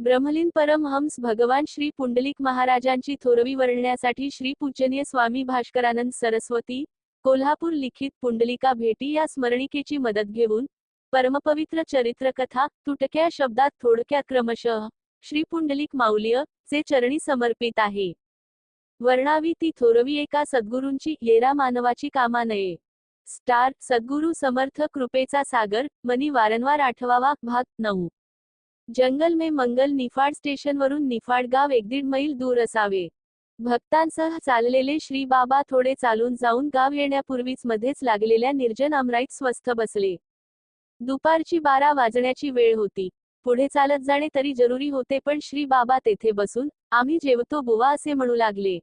ब्रह्मलीन परमहंस भगवान श्री पुंडलिक महाराजांची थोरवी वर्णण्यासाठी श्री पूजनीय स्वामी भास्करानंद सरस्वती कोल्हापूर लिखित पुंडलिका भेटी या स्मरणिकेची मदत घेऊन परमपवित्र चरित्रकथा तुटक्या शब्दात थोडक्या क्रमशः श्री पुंडलिक माऊलीय चे चरणी समर्पित आहे. वर्णावी ती थोरवी एका सद्गुरूंची येरा मानवाची कामा नये. स्टार सद्गुरू समर्थ कृपेचा सागर मनी वारंवार आठवावा भाग नऊ. जंगल में मंगल निफाड स्टेशनवरून निफाड गाव एक दीड मैल दूर असावे. भक्तांसह चाललेले श्री बाबा थोडे चालून जाऊन गाव येण्यापूर्वीच मध्येच लागलेल्या निर्जन अमराईत स्वस्थ बसले. दुपारची बारा वाजण्याची वेळ होती. पुढे चालत जाणे तरी जरुरी होते पण श्री बाबा तेथे बसून आम्ही जेवतो बुवा असे म्हणू लागले.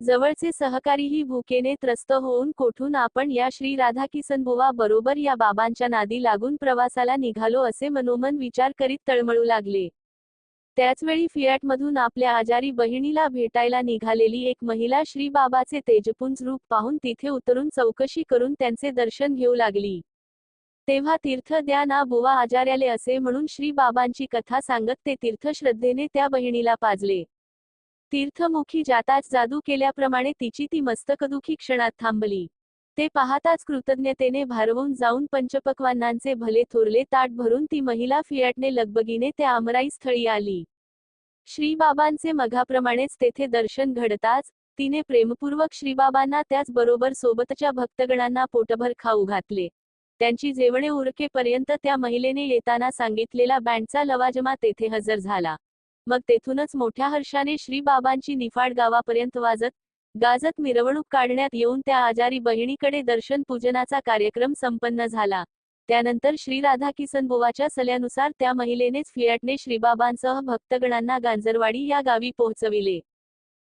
जवळचे सहकारीही भूकेने त्रस्त होऊन कोठून आपण या श्री राधाकिसन बुवा बरोबर या बाबांच्या नादी लागून प्रवासाला निघालो असे मनोमन विचार करीत तळमळू लागले. त्याचवेळी फियाटमधून आपल्या आजारी बहिणीला भेटायला निघालेली एक महिला श्री बाबाचे तेजपुंज रूप पाहून तिथे उतरून चौकशी करून त्यांचे दर्शन घेऊ लागली. तेव्हा तीर्थ द्या ना बुवा आजार्याले असे म्हणून श्री बाबांची कथा सांगत ते तीर्थ श्रद्धेने त्या बहिणीला पाजले. तीर्थमुखी जाताच जादू केल्याप्रमाणे तिची ती मस्तकदुखी क्षणात थांबली. ते पाहताच कृतज्ञतेने भारवून जाऊन पंचपक्वानांचे भले थोरले ताट भरून ती महिला फियाटने लगबगीने त्या आमराई स्थळी आली. श्रीबाबांचे मघाप्रमाणेच तेथे दर्शन घडताच तिने प्रेमपूर्वक श्रीबाबांना त्याचबरोबर सोबतच्या भक्तगणांना पोटभर खाऊ घातले. त्यांची जेवणे उरकेपर्यंत त्या महिलेने येताना सांगितलेला बँडचा लवाजमा तेथे हजर झाला. मग तेथूनच मोठ्या हर्षाने श्रीबाबांची निफाड गावापर्यंत वाजत गाजत मिरवणूक काढण्यात येऊन त्या आजारी बहिणीकडे दर्शन पूजनाचा कार्यक्रम संपन्न झाला. त्यानंतर श्री राधा बुवाच्या सल्यानुसार त्या महिलेनेच फियाटने श्रीबाबांसह भक्तगणांना गांजरवाडी या गावी पोहोचविले.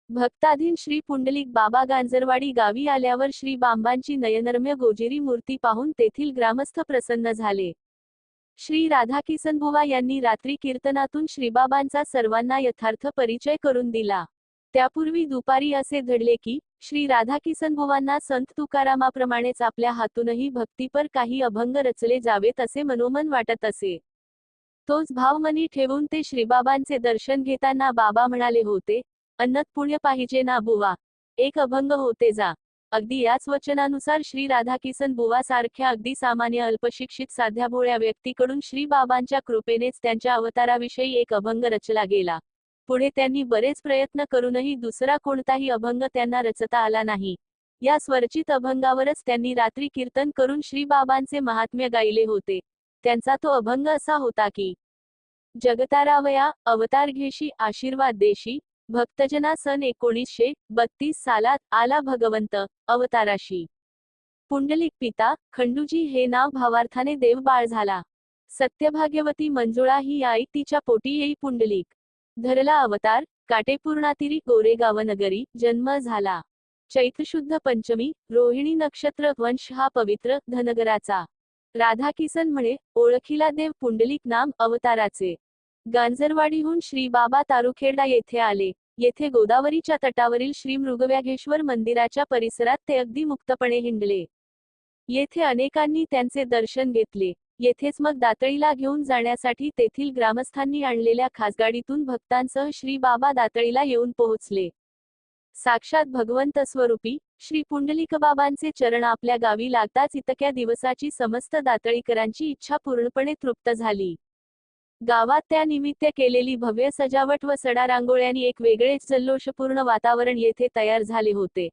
भक्ताधीन श्री पुंडलिक बाबा गांजरवाडी गावी आल्यावर श्री बांबांची नयनरम्य गोजिरी मूर्ती पाहून तेथील ग्रामस्थ प्रसन्न झाले. श्री राधाकिसन भुवा यांनी रात्री कीर्तनातून श्रीबाबांचा सर्वांना यथार्थ परिचय करून दिला. त्यापूर्वी दुपारी असे घडले की श्री राधाकिसन भुवांना संत तुकारामाप्रमाणेच आपल्या हातूनही भक्तीपर काही अभंग रचले जावेत असे मनोमन वाटत असे. तोच भाव मनी ठेवून ते श्रीबाबांचे दर्शन घेताना बाबा म्हणाले होते अन्नत पुण्य पाहिजे ना बुवा. एक अभंग होते जा. अगदी याच वचनानुसार श्री राधाकिसन बुवा सारख्या अगदी सामान्य अल्पशिक्षित साध्या भोळ्या व्यक्तीकडून श्री बाबांच्या कृपेनेच त्यांच्या अवताराविषयी एक अभंग रचला गेला. पुढे त्यांनी बरेच प्रयत्न करूनही दुसरा कोणताही अभंग त्यांना रचता आला नाही. या स्वरचित अभंगावरच त्यांनी रात्री कीर्तन करून श्री बाबांचे महात्म्य गायले होते. त्यांचा तो अभंग असा होता की जगतारावया अवतार घेशी आशीर्वाद देशी भक्तजना सन एकोणीसशे बत्तीस सालात आला भगवंत अवताराशी. पुंडलिक पिता खंडूजी हे नाव भावार्थाने देव बाळ झाला. सत्यभाग्यवती मंजुळा ही आई तिच्या पोटी येई पुंडलिक. धरला अवतार काटेपूर्णातिरी गोरेगाव नगरी जन्म झाला. चैत्रशुद्ध पंचमी रोहिणी नक्षत्र वंश हा पवित्र धनगराचा. राधाकिसन म्हणे ओळखीला देव पुंडलिक नाम अवताराचे. गांजरवाडीहून श्री बाबा तारुखेडा येथे आले. येथे गोदावरीच्या तटावरील श्री मृगव्याघेश्वर मंदिराच्या परिसरात ते अगदी मुक्तपणे हिंडले. येथे अनेकांनी त्यांचे दर्शन घेतले. येथेच मग दातळीला घेऊन जाण्यासाठी तेथील ग्रामस्थांनी आणलेल्या खासगाडीतून भक्तांसह श्री बाबा दातळीला येऊन पोहोचले. साक्षात भगवंत स्वरूपी श्री पुंडलिक बाबांचे चरण आपल्या गावी लागताच इतक्या दिवसाची समस्त दातळीकरांची इच्छा पूर्णपणे तृप्त झाली. गावात त्यानिमित्त केलेली भव्य सजावट व सडा रांगोळ्यांनी एक वेगळेच जल्लोषपूर्ण वातावरण येथे तयार झाले होते.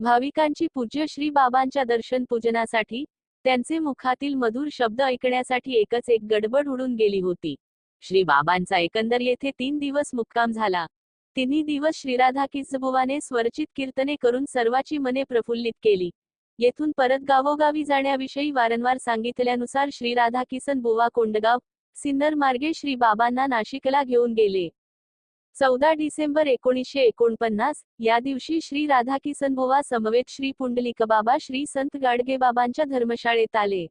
भाविकांची पूज्य श्री बाबांच्या दर्शन पूजनासाठी त्यांचे मुखातील मधुर शब्द ऐकण्यासाठी एकच एक गडबड उडून गेली होती. श्री बाबांचा एकंदर येथे तीन दिवस मुक्काम झाला. तिन्ही दिवस श्रीराधा किसबुवाने स्वरचित कीर्तने करून सर्वाची मने प्रफुल्लित केली. येथून परत गावोगावी जाण्याविषयी वारंवार सांगितल्यानुसार श्रीराधा किसन बुवा कोंडगाव सिन्नर मार्गे श्री बाबांना नाशिकला घेऊन गेले. चौदा डिसेंबर एकोणीसशे एकोणपन्नास या दिवशी श्री राधाकिसन बुवा समवेत श्री पुंडलिक बाबा श्री संत गाडगे बाबांच्या धर्मशाळेत आले.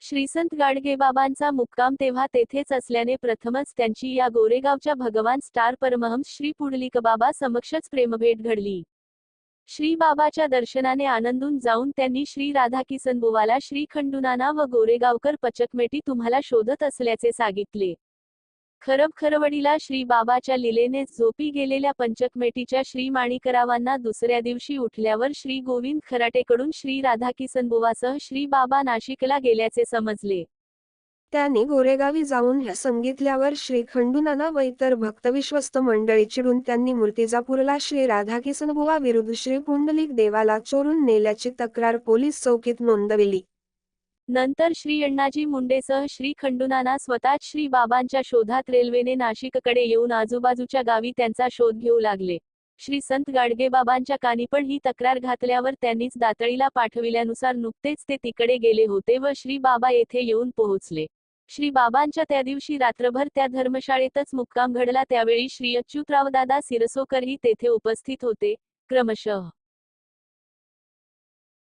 श्री संत गाडगे बाबांचा मुक्काम तेव्हा तेथेच असल्याने प्रथमच त्यांची या गोरेगावच्या भगवान स्टार परमहंस श्री पुंडलिक बाबा समक्षच प्रेमभेट घडली. श्री बाबाच्या दर्शनाने आनंदून जाऊन त्यांनी श्री राधाकिसन बुवाला श्री खंडुनाना व गोरेगावकर पचकमेटी तुम्हाला शोधत असल्याचे सांगितले. खरब खरवडीला श्री बाबाच्या लिलेने झोपी गेलेल्या पंचकमेटीच्या श्री माणिकरावांना दुसऱ्या दिवशी उठल्यावर श्री गोविंद खराटेकडून श्री राधाकिसनबुवासह श्री बाबा नाशिकला गेल्याचे समजले. त्यांनी गोरेगावी जाऊन ह्या सांगितल्यावर श्री खंडूनाना व इतर भक्तविश्वस्त मंडळी चिडून त्यांनी मूर्तिजापूरला श्री राधाकिसनबुवा विरुद्ध श्री पुंडलिक देवाला चोरून नेल्याची तक्रार पोलीस चौकीत नोंदविली. नंतर श्री अण्णाजी मुंडेसह श्री खंडूनाना स्वतःच श्री बाबांच्या शोधात रेल्वेने नाशिककडे येऊन आजूबाजूच्या गावी त्यांचा शोध घेऊ लागले. श्री संत गाडगेबाबांच्या कानी पण ही तक्रार घातल्यावर त्यांनीच दातळीला पाठविल्यानुसार नुकतेच ते तिकडे गेले होते व श्री बाबा येथे येऊन पोहोचले. श्री बाबांच्या त्या दिवशी रात्रभर त्या धर्मशाळेतच मुक्काम घडला. त्यावेळी श्री अच्युतरावदादा सिरसोकरही तेथे उपस्थित होते. क्रमशः